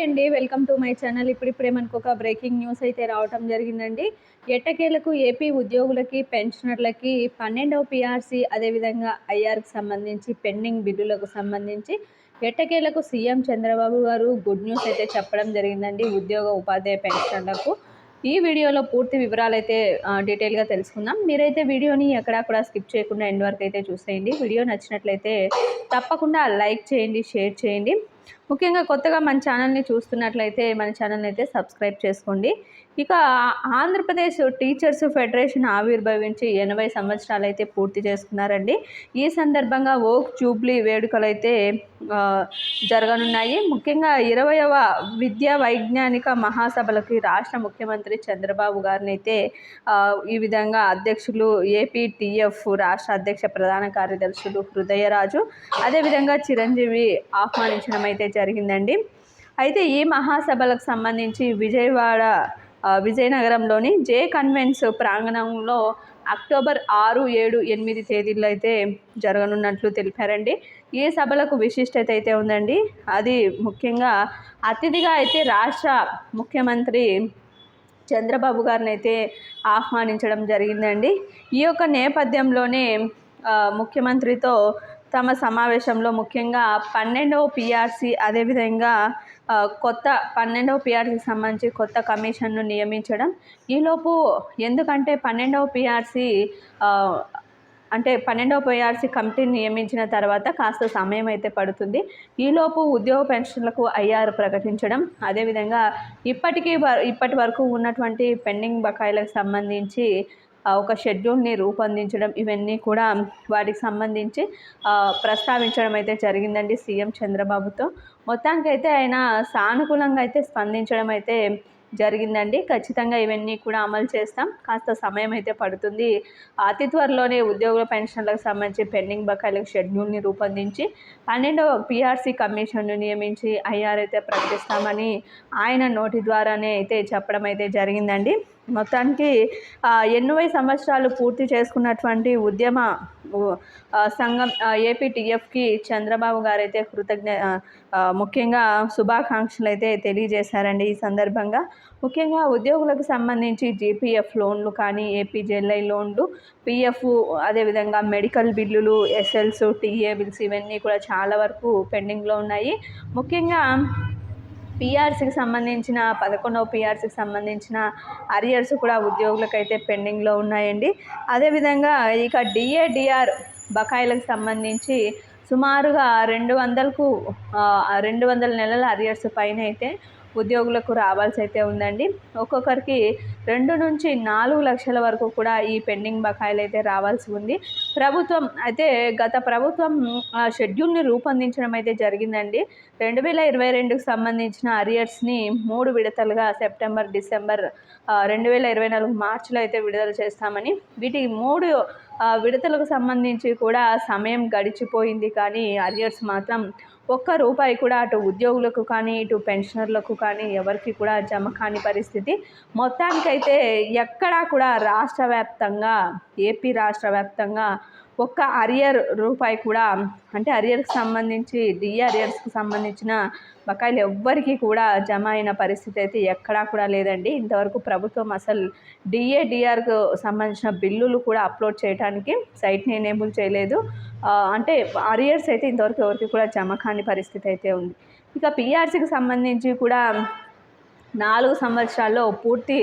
Hi అండి welcome to my channel ఇప్పుడిప్పుడే మనకు ఒక బ్రేకింగ్ న్యూస్ అయితే రావటం జరిగిందండి. ఎట్టకేలకు ఏపీ ఉద్యోగులకి పెన్షనర్లకి పన్నెండవ పిఆర్సీ అదేవిధంగా ఐఆర్కి సంబంధించి పెండింగ్ బిల్లులకు సంబంధించి ఎట్టకేలకు సీఎం చంద్రబాబు గారు గుడ్ న్యూస్ అయితే చెప్పడం జరిగిందండి ఉద్యోగ ఉపాధ్యాయ పెన్షనర్లకు. ఈ వీడియోలో పూర్తి వివరాలు అయితే డీటెయిల్గా తెలుసుకుందాం. మీరైతే వీడియోని ఎక్కడా కూడా స్కిప్ చేయకుండా ఎండ్ వరకు అయితే చూసేయండి. వీడియో నచ్చినట్లయితే తప్పకుండా లైక్ చేయండి షేర్ చేయండి. ముఖ్యంగా కొత్తగా మన ఛానల్ని చూస్తున్నట్లయితే మన ఛానల్ని అయితే సబ్స్క్రైబ్ చేసుకోండి. ఇక ఆంధ్రప్రదేశ్ టీచర్స్ ఫెడరేషన్ ఆవిర్భవించి ఎనభై సంవత్సరాలు అయితే పూర్తి చేసుకున్నారండి. ఈ సందర్భంగా ఓక్ జూబ్లీ వేడుకలు అయితే జరగనున్నాయి. ముఖ్యంగా ఇరవయవ విద్యా వైజ్ఞానిక మహాసభలకి రాష్ట్ర ముఖ్యమంత్రి చంద్రబాబు గారిని అయితే ఈ విధంగా అధ్యక్షులు ఏపీటీఎఫ్ రాష్ట్ర అధ్యక్ష ప్రధాన కార్యదర్శులు హృదయరాజు అదేవిధంగా చిరంజీవి ఆహ్వానించడం అయితే జరిగిందండి. అయితే ఈ మహాసభలకు సంబంధించి విజయవాడ విజయనగరంలోని జే కన్వెన్స్ ప్రాంగణంలో అక్టోబర్ ఆరు ఏడు ఎనిమిది తేదీల్లో అయితే జరగనున్నట్లు తెలిపారండి. ఈ సభలకు విశిష్టత అయితే ఉందండి. అది ముఖ్యంగా అతిథిగా అయితే రాష్ట్ర ముఖ్యమంత్రి చంద్రబాబు గారిని అయితే ఆహ్వానించడం జరిగిందండి. ఈ యొక్క నేపథ్యంలోనే ముఖ్యమంత్రితో తమ సమావేశంలో ముఖ్యంగా పన్నెండవ పిఆర్సీ అదేవిధంగా కొత్త పన్నెండవ పిఆర్సీకి సంబంధించి కొత్త కమిషన్ను నియమించడం. ఈలోపు ఎందుకంటే పన్నెండవ పిఆర్సీ అంటే పన్నెండవ పిఆర్సీ కమిటీని నియమించిన తర్వాత కాస్త సమయం అయితే పడుతుంది. ఈలోపు ఉద్యోగ పెన్షన్లకు ఐఆర్ ప్రకటించడం. అదేవిధంగా ఇప్పటికీ వ- ఇప్పటి వరకు ఉన్నటువంటి పెండింగ్ బకాయిలకు సంబంధించి ఒక షెడ్యూల్ని రూపొందించడం ఇవన్నీ కూడా వాటికి సంబంధించి ప్రస్తావించడం అయితే జరిగిందండి సీఎం చంద్రబాబుతో. మొత్తానికైతే ఆయన సానుకూలంగా అయితే స్పందించడం అయితే జరిగిందండి. ఖచ్చితంగా ఇవన్నీ కూడా అమలు చేస్తాం. కాస్త సమయం అయితే పడుతుంది. అతి త్వరలోనే ఉద్యోగుల పెన్షన్లకు సంబంధించి పెండింగ్ బకాయిలకు షెడ్యూల్ని రూపొందించి పన్నెండవ పిఆర్సీ కమిషన్ను నియమించి ఐఆర్ అయితే ప్రకటిస్తామని ఆయన నోటి ద్వారానే అయితే చెప్పడం అయితే జరిగిందండి. మొత్తానికి ఆ, ఎనభై సంవత్సరాలు పూర్తి చేసుకున్నటువంటి ఉద్యమ సంఘం ఏపీటీఎఫ్కి చంద్రబాబు గారు అయితే కృతజ్ఞ ముఖ్యంగా శుభాకాంక్షలు అయితే తెలియజేశారండి ఈ సందర్భంగా. ముఖ్యంగా ఉద్యోగులకు సంబంధించి జీపీఎఫ్ లోన్లు కానీ ఏపీజెల్ఐ లోన్లు పిఎఫ్ అదేవిధంగా మెడికల్ బిల్లులు ఎస్ఎల్స్ టీఏ బిల్స్ ఇవన్నీ కూడా చాలా వరకు పెండింగ్లో ఉన్నాయి. ముఖ్యంగా పీఆర్సీకి సంబంధించిన పదకొండవ పీఆర్సీకి సంబంధించిన అరియర్స్ కూడా ఉద్యోగులకైతే పెండింగ్లో ఉన్నాయండి. అదేవిధంగా ఇక డిఏడిఆర్ బకాయిలకు సంబంధించి సుమారుగా రెండు వందలకు రెండు వందల నెలల అరియర్స్ పైన అయితే ఉద్యోగులకు రావాల్సి అయితే ఉందండి. ఒక్కొక్కరికి రెండు నుంచి నాలుగు లక్షల వరకు కూడా ఈ పెండింగ్ బకాయిలు అయితే రావాల్సి ఉంది. ప్రభుత్వం అయితే గత ప్రభుత్వం ఆ షెడ్యూల్ని రూపొందించడం అయితే జరిగిందండి. రెండు వేల ఇరవై రెండుకు సంబంధించిన అరియర్స్ని మూడు విడతలుగా సెప్టెంబర్ డిసెంబర్ రెండు వేల ఇరవై నాలుగు మార్చిలో అయితే విడుదల చేస్తామని. వీటి మూడు విడతలకు సంబంధించి కూడా సమయం గడిచిపోయింది. కానీ అరియర్స్ మాత్రం ఒక్క రూపాయి కూడా అటు ఉద్యోగులకు కానీ ఇటు పెన్షనర్లకు కానీ ఎవరికి కూడా జమ కాని పరిస్థితి. మొత్తానికైతే ఎక్కడా కూడా రాష్ట్ర వ్యాప్తంగా ఏపీ రాష్ట్ర వ్యాప్తంగా ఒక్క అరియర్ రూపాయి కూడా అంటే అరియర్కి సంబంధించి డిఏ అరియర్స్కి సంబంధించిన బకాయిలు ఎవ్వరికీ కూడా జమ అయిన పరిస్థితి అయితే ఎక్కడా కూడా లేదండి. ఇంతవరకు ప్రభుత్వం అసలు డిఏ డిఆర్కు సంబంధించిన బిల్లులు కూడా అప్లోడ్ చేయడానికి సైట్ని ఎనేబుల్ చేయలేదు. అంటే అరియర్స్ అయితే ఇంతవరకు ఎవరికి కూడా జమ కాని పరిస్థితి అయితే ఉంది. ఇక పిఆర్సీకి సంబంధించి కూడా నాలుగు సంవత్సరాల్లో పూర్తి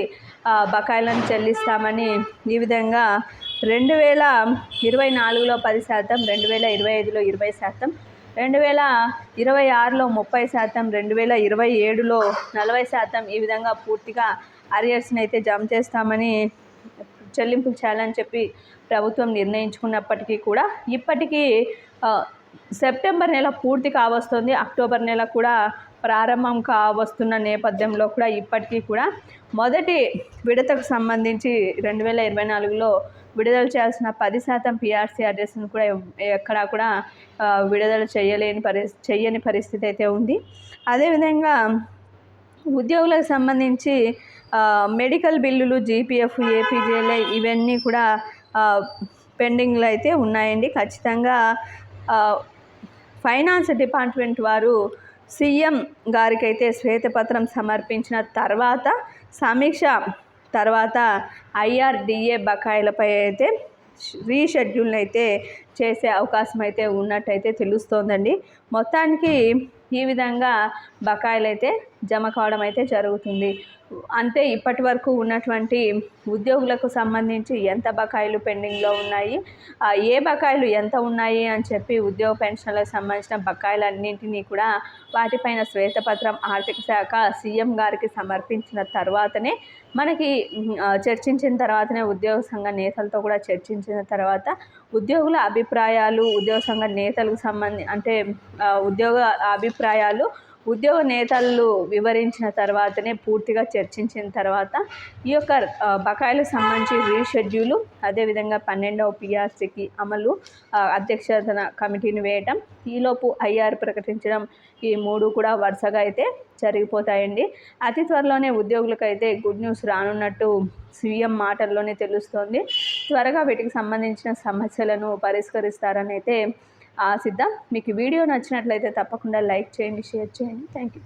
బకాయిలను చెల్లిస్తామని ఈ విధంగా రెండు వేల ఇరవై నాలుగులో పది శాతం రెండు వేల ఇరవై ఐదులో ఇరవై శాతం రెండు వేల ఇరవై ఆరులో ముప్పై శాతం రెండు వేల ఇరవై ఏడులో నలభై శాతం ఈ విధంగా పూర్తిగా అరియర్స్ని అయితే జమ చేస్తామని చెల్లింపులు చేయాలని చెప్పి ప్రభుత్వం నిర్ణయించుకున్నప్పటికీ కూడా ఇప్పటికీ సెప్టెంబర్ నెల పూర్తి కావస్తుంది. అక్టోబర్ నెల కూడా ప్రారంభం కావస్తున్న నేపథ్యంలో కూడా ఇప్పటికీ కూడా మొదటి విడతకు సంబంధించి రెండు వేల ఇరవై నాలుగులో విడుదల చేయాల్సిన పది శాతం పిఆర్సీ అడ్రస్ను కూడా ఎక్కడా కూడా విడుదల చేయలేని పరిస్థితి చేయని పరిస్థితి అయితే ఉంది. అదేవిధంగా ఉద్యోగులకు సంబంధించి మెడికల్ బిల్లులు జీపీఎఫ్ ఏపీజేలే ఇవన్నీ కూడా పెండింగ్లో అయితే ఉన్నాయండి. ఖచ్చితంగా ఫైనాన్స్ డిపార్ట్మెంట్ వారు సీఎం గారికైతే శ్వేతపత్రం సమర్పించిన తర్వాత సమీక్ష తర్వాత ఐఆర్డిఏ బకాయిలపై అయితే రీషెడ్యూల్ అయితే చేసే అవకాశం అయితే ఉన్నట్టయితే తెలుస్తోందండి. మొత్తానికి ఈ విధంగా బకాయిలు అయితే జమ కావడం అయితే జరుగుతుంది. అంటే ఇప్పటి వరకు ఉన్నటువంటి ఉద్యోగులకు సంబంధించి ఎంత బకాయిలు పెండింగ్లో ఉన్నాయి? ఏ బకాయిలు ఎంత ఉన్నాయి అని చెప్పి ఉద్యోగ పెన్షన్లకు సంబంధించిన బకాయిలన్నింటినీ కూడా వాటిపైన శ్వేతపత్రం ఆర్థిక శాఖ సీఎం గారికి సమర్పించిన తర్వాతనే మనకి చర్చించిన తర్వాతనే ఉద్యోగ సంఘ నేతలతో కూడా చర్చించిన తర్వాత ఉద్యోగుల అభిప్రాయాలు ఉద్యోగ సంఘ నేతలకు సంబంధి అంటే ఉద్యోగ అభి అభిప్రాయాలు ఉద్యోగ నేతలు వివరించిన తర్వాతనే పూర్తిగా చర్చించిన తర్వాత ఈ యొక్క బకాయిలకు సంబంధించి రీషెడ్యూలు అదేవిధంగా పన్నెండవ పిఆర్సీకి అమలు అధ్యక్షతన కమిటీని వేయటం ఈలోపు ఐఆర్ ప్రకటించడం ఈ మూడు కూడా వరుసగా అయితే జరిగిపోతాయండి. అతి త్వరలోనే ఉద్యోగులకు అయితే గుడ్ న్యూస్ రానున్నట్టు సీఎం మాటల్లోనే తెలుస్తోంది. త్వరగా వీటికి సంబంధించిన సమస్యలను పరిష్కరిస్తారని అయితే ఆశిద్దాం. మీకు వీడియో నచ్చినట్లయితే తప్పకుండా లైక్ చేయండి షేర్ చేయండి. Thank you